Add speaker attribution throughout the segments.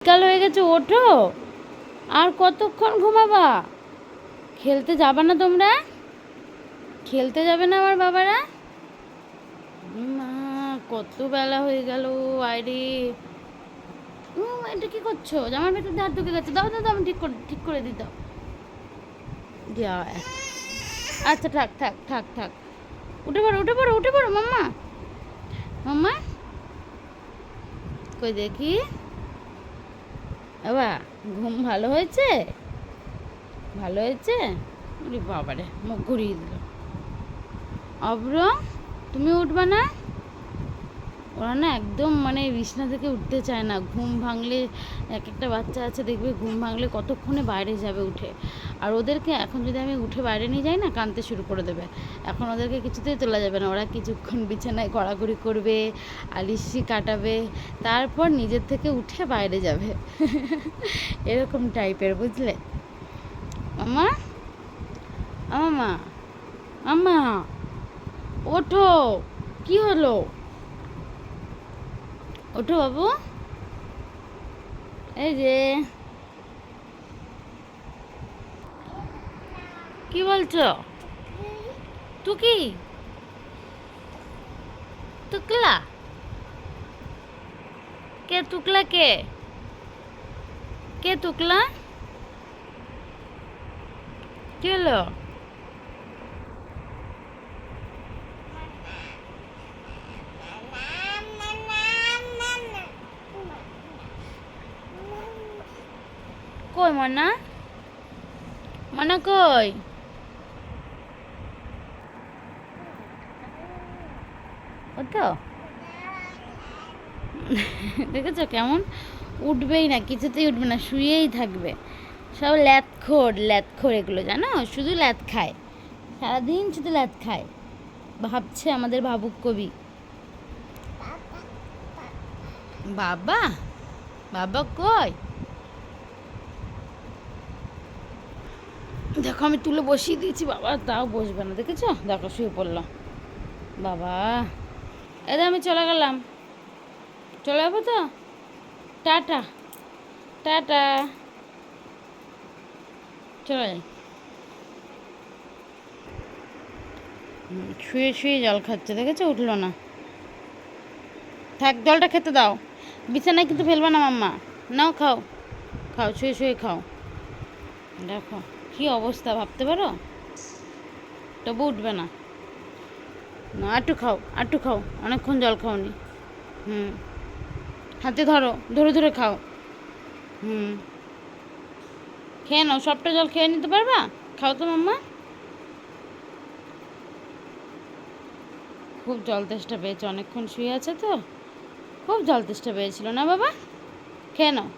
Speaker 1: বিকাল হয়ে গেছে ওঠো। আর কতক্ষণ ঘুমাবা? খেলতে যাবা না তোমরা? খেলতে যাবে না আমার বাবারা? মা কত বেলা হয়ে গেল উম, এটা কি করছ? জামার ভেতর হাত ঢুকে গেছে। দাও দাও আমি ঠিক করে ঠিক করে দাও। আচ্ছা থাক থাক থাক থাক। উঠে পড়ো উঠে পড়ো উঠে পড়ো মাম্মা। মাম্মা? কই দেখি? বাবা ঘুম ভালো হয়েছে? ভালো হয়েছে? বাবারে মুখ ঘুরিয়ে দিল। অব্র তুমি উঠবা না? ওরা না একদম মানে বিছনা থেকে উঠতে চায় না। ঘুম ভাঙলে এক একটা বাচ্চা আছে, দেখবে ঘুম ভাঙলে কতক্ষণে বাইরে যাবে উঠে। আর ওদেরকে এখন যদি আমি উঠে বাইরে নিয়ে যাই না, কাঁদতে শুরু করে দেবে। এখন ওদেরকে কিছুতেই তোলা যাবে না। ওরা কিছুক্ষণ বিছানায় গড়াগড়ি করবে, আলিশি কাটাবে, তারপর নিজের থেকে উঠে বাইরে যাবে। এরকম টাইপের, বুঝলে? মামা মামা মামা ওঠো! কি হলো? ওঠো বাবু। এই যে। কি বলছো? টুকি টুকলা কে টুকলা কে? কে টুকলা কি কই মনা? মনা কই? ও তো দেখেছ কেমন? উঠবেই না, কিছুতেই উঠবে না, শুয়েই থাকবে। সব ল্যাথখোর ল্যাথখোর এগুলো, জানো? শুধু ল্যাত খায়। সারাদিন শুধু ল্যাত খায়। ভাবছে আমাদের ভাবুক কবি। বাবা? বাবা কই? দেখো, আমি তুলে বসিয়ে দিয়েছি, বাবা তাও বসবে না, দেখেছ? দেখো, শুয়ে পড়লাম বাবা এদের আমি চলে গেলাম। চলে যাব তো? Tata tata. চলে যাই। শুয়ে শুয়ে জল খাচ্ছে, দেখেছ? উঠল না। থাক, জলটা খেতে দাও। বিছানায় কিন্তু ফেলবে না, মাম্মা। নাও, খাও। খাও, শুয়ে শুয়ে খাও। দেখো। কি অবস্থা ভাবতে পারো? তবু উঠবে না। না আটু খাও আটু খাও, অনেকক্ষণ জল খাওনি। হুম। হাতে ধরো, ধরে ধরে খাও। হুম। খেয়ে নাও, সবটা জল খেয়ে নিতে পারবা? খাও তো মাম্মা। খুব জল তেষ্টা পেয়েছে, অনেকক্ষণ শুয়ে আছে তো। খুব জল তেষ্টা পেয়েছিল না বাবা? খেয়ে নাও।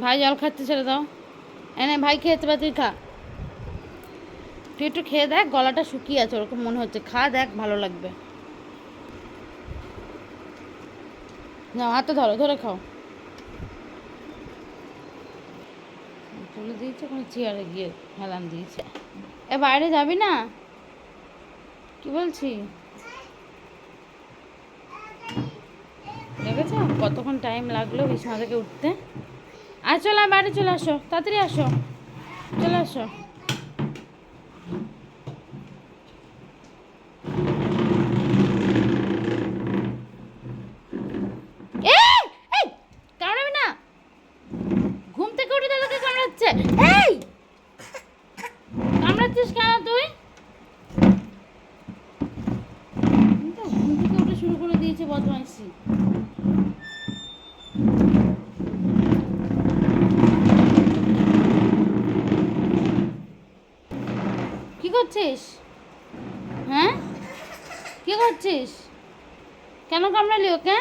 Speaker 1: ভাই জল খাচ্ছে, ছেড়ে দাও। এনে ভাই খেতে পারে তুই খা। তুই একটু খেয়ে দেখ, গলাটা শুকিয়ে আছে, ওরকম মনে হচ্ছে। খা দেখ, ভালো লাগবে। না হাতে ধরো, ধরে খাও। তুলে দিয়েছে, কোনো চেয়ারে গিয়ে হেলান দিয়েছে। এ বাইরে যাবি না? কি বলছি? দেখেছ? কতক্ষণ টাইম লাগল বিছানা থেকে উঠতে? আর চলো বাইরে চলে আসো, তাড়াতাড়ি আসো, চলে আসো এই, এই, কামড়াবি না ঘুম থেকে উঠে দাদাকে কামড়াচ্ছে এই কামড়াচ্ছিস কেন তুই তো ঘুম থেকে উঠে দিয়েছে বদমাইশি। কি করছিস? হ্যাঁ? কি করছিস? কেন কামড়ালি ওকে?